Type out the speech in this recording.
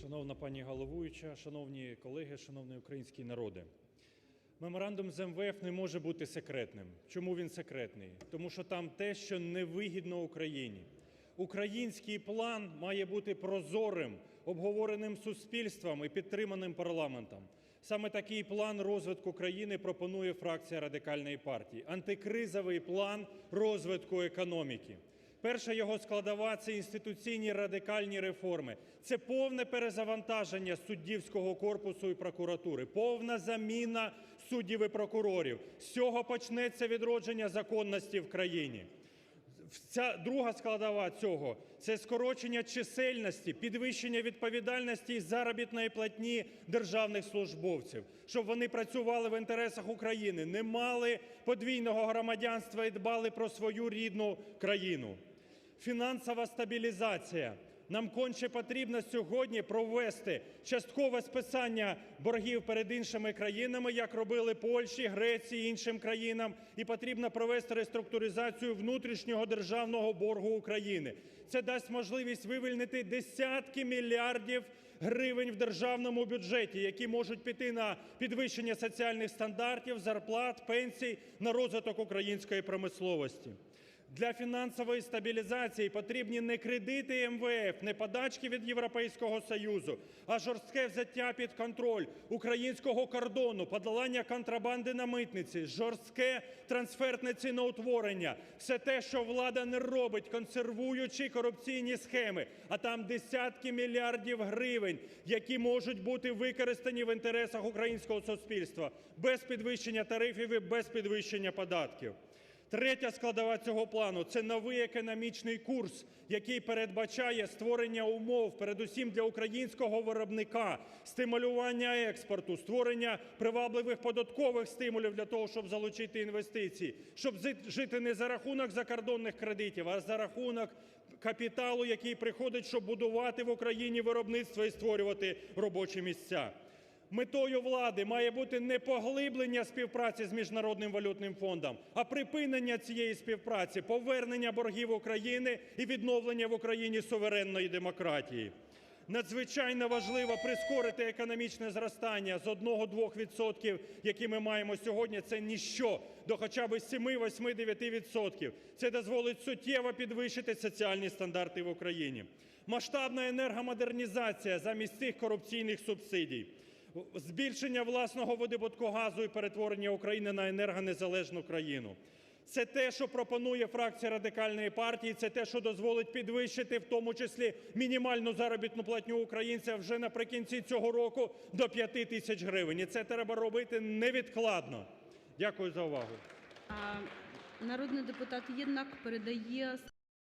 Шановна пані головуюча, шановні колеги, шановний український народе! Меморандум з МВФ не може бути секретним. Чому він секретний? Тому що там те, що не вигідно Україні. Український план має бути прозорим, обговореним суспільством і підтриманим парламентом. Саме такий план розвитку країни пропонує фракція Радикальної партії. Антикризовий план розвитку економіки. Перша його складова – це інституційні радикальні реформи, це повне перезавантаження суддівського корпусу і прокуратури, повна заміна суддів і прокурорів. З цього почнеться відродження законності в країні. Ця друга складова цього – це скорочення чисельності, підвищення відповідальності і заробітної платні державних службовців, щоб вони працювали в інтересах України, не мали подвійного громадянства і дбали про свою рідну країну. Фінансова стабілізація. Нам конче потрібно сьогодні провести часткове списання боргів перед іншими країнами, як робили Польщі, Греції, іншим країнам, і потрібно провести реструктуризацію внутрішнього державного боргу України. Це дасть можливість вивільнити десятки мільярдів гривень в державному бюджеті, які можуть піти на підвищення соціальних стандартів, зарплат, пенсій, на розвиток української промисловості. Для фінансової стабілізації потрібні не кредити МВФ, не подачки від Європейського Союзу, а жорстке взяття під контроль українського кордону, подолання контрабанди на митниці, жорстке трансфертне ціноутворення. Все те, що влада не робить, консервуючи корупційні схеми, а там десятки мільярдів гривень, які можуть бути використані в інтересах українського суспільства без підвищення тарифів і без підвищення податків. Третя складова цього плану – це новий економічний курс, який передбачає створення умов передусім для українського виробника, стимулювання експорту, створення привабливих податкових стимулів для того, щоб залучити інвестиції, щоб жити не за рахунок закордонних кредитів, а за рахунок капіталу, який приходить, щоб будувати в Україні виробництво і створювати робочі місця. Метою влади має бути не поглиблення співпраці з Міжнародним валютним фондом, а припинення цієї співпраці, повернення боргів України і відновлення в Україні суверенної демократії. Надзвичайно важливо прискорити економічне зростання з 1-2 відсотків, які ми маємо сьогодні, це ніщо, до хоча б 7, 8, 9 відсотків. Це дозволить суттєво підвищити соціальні стандарти в Україні. Масштабна енергомодернізація замість цих корупційних субсидій. Збільшення власного видобутку газу і перетворення України на енергонезалежну країну. Це те, що пропонує фракція Радикальної партії, це те, що дозволить підвищити в тому числі мінімальну заробітну платню українцям вже наприкінці цього року до 5 тисяч гривень. І це треба робити невідкладно. Дякую за увагу. Народний депутат Єднак передає